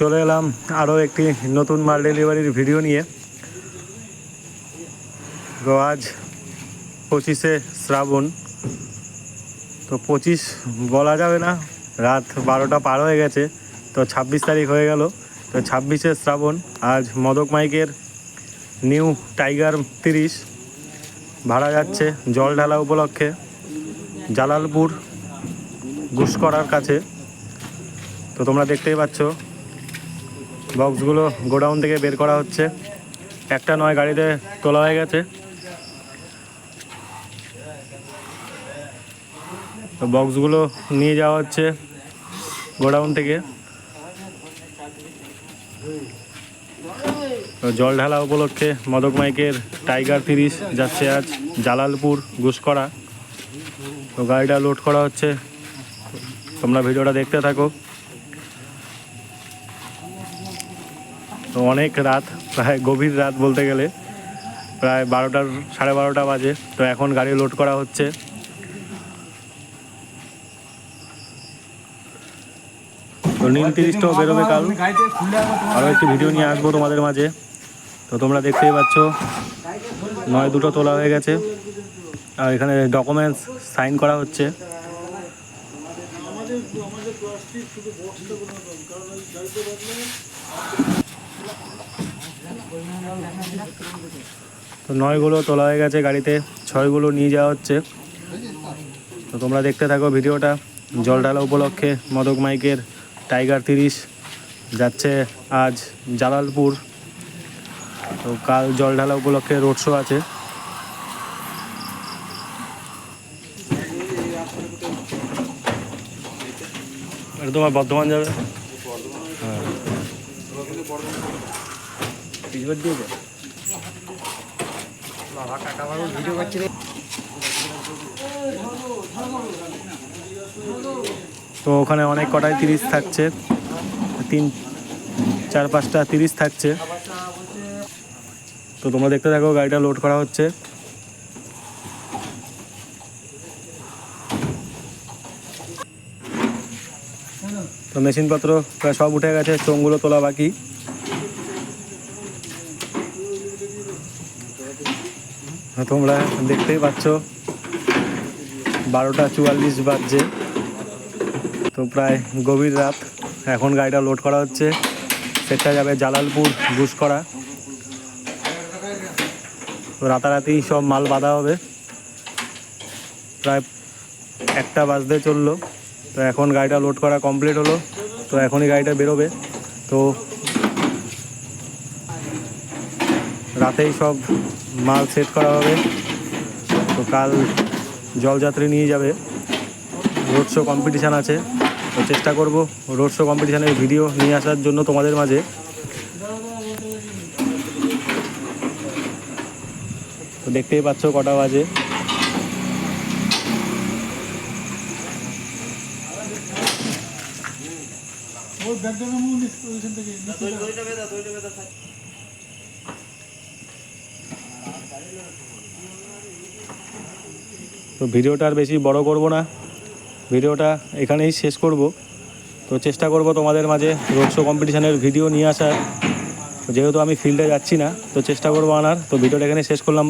চলে এলাম আরও একটি নতুন মাল ডেলিভারির ভিডিও নিয়ে। তো আজ পঁচিশে শ্রাবণ। তো পঁচিশ বলা যাবে না, রাত বারোটা পার হয়ে গেছে, তো ছাব্বিশ তারিখ হয়ে গেল। তো ছাব্বিশে শ্রাবণ, আজ মদক মাইকের নিউ টাইগার তিরিশ। ভাড়া যাচ্ছে জল ঢালা উপলক্ষে, জালালপুর ঘুষকরার কাছে। তো তোমরা দেখতেই পাচ্ছ বক্সগুলো গোডাউন থেকে বের করা হচ্ছে। একটা নয় গাড়িতে তোলা হয়ে গেছে। তো বক্সগুলো নিয়ে যাওয়া হচ্ছে গোডাউন থেকে। জল ঢালা উপলক্ষে মদক মাইকের টাইগার তিরিশ যাচ্ছে আজ জালালপুর ঘুষকরা তো গাড়িটা লোড করা হচ্ছে। তোমরা ভিডিওটা দেখতে থাকো। তো অনেক রাত, প্রায় গভীর রাত বলতে গেলে। প্রায় বারোটার সাড়ে বারোটা বাজে। তো এখন গাড়ি লোড করা হচ্ছে। তো নীল তিরিশটাও বেরোবে কাল। আরও একটি ভিডিও নিয়ে আসব তোমাদের মাঝে। তো তোমরা দেখতেই পাচ্ছ, নয় দুটো তোলা হয়ে গেছে। আর এখানে ডকুমেন্টস সাইন করা হচ্ছে। তো নয়গুলো তোলা হয়ে গেছে গাড়িতে, ছয়গুলো নিয়ে যাওয়া হচ্ছে। তো তোমরা দেখতে থাকো ভিডিওটা। জল ঢালা উপলক্ষে মদক মাইকের টাইগার তিরিশ যাচ্ছে আজ জালালপুর। তো কাল জল ঢালা উপলক্ষে রোড শো আছে। এটা তোমার বর্ধমান যাবে? তো ওখানে অনেক কটাই তিরিশ থাকছে। তিন, চার, পাঁচটা তিরিশ থাকছে। তো তোমরা দেখতে থাকো, গাড়িটা লোড করা হচ্ছে। তো মেশিনপত্র প্রায় সব উঠে গেছে, চোঙগুলো তোলা বাকি। তোমরা দেখতেই পাচ্ছ। বারোটা চুয়াল্লিশ বাজছে। তো প্রায় গভীর রাত। এখন গাড়িটা লোড করা হচ্ছে। সেটা যাবে জালালপুর ঘুষকরা রাতারাতি সব মাল বাঁধা হবে। প্রায় একটা বাজতে চলল। তো এখন গাড়িটা লোড করা কমপ্লিট হলো। তো এখনই গাড়িটা বেরোবে। তো রাতেই সব মাল সেট করা হবে। তো কাল জলযাত্রী নিয়ে যাবে। রোড শো কম্পিটিশান আছে। তো চেষ্টা করব রোড শো কম্পিটিশানের ভিডিও নিয়ে আসার জন্য তোমাদের মাঝে। তো দেখতেই পাচ্ছ কটা বাজে। তো ভিডিওটা আর বেশি বড় করব না। ভিডিওটা এখানেই শেষ করব। তো চেষ্টা করব তোমাদের মাঝে রোড শো কম্পিটিশানের ভিডিও নিয়ে আসার। যেহেতু আমি ফিল্ডে যাচ্ছি না, তো চেষ্টা করব আনার। তো ভিডিওটা এখানে শেষ করলাম।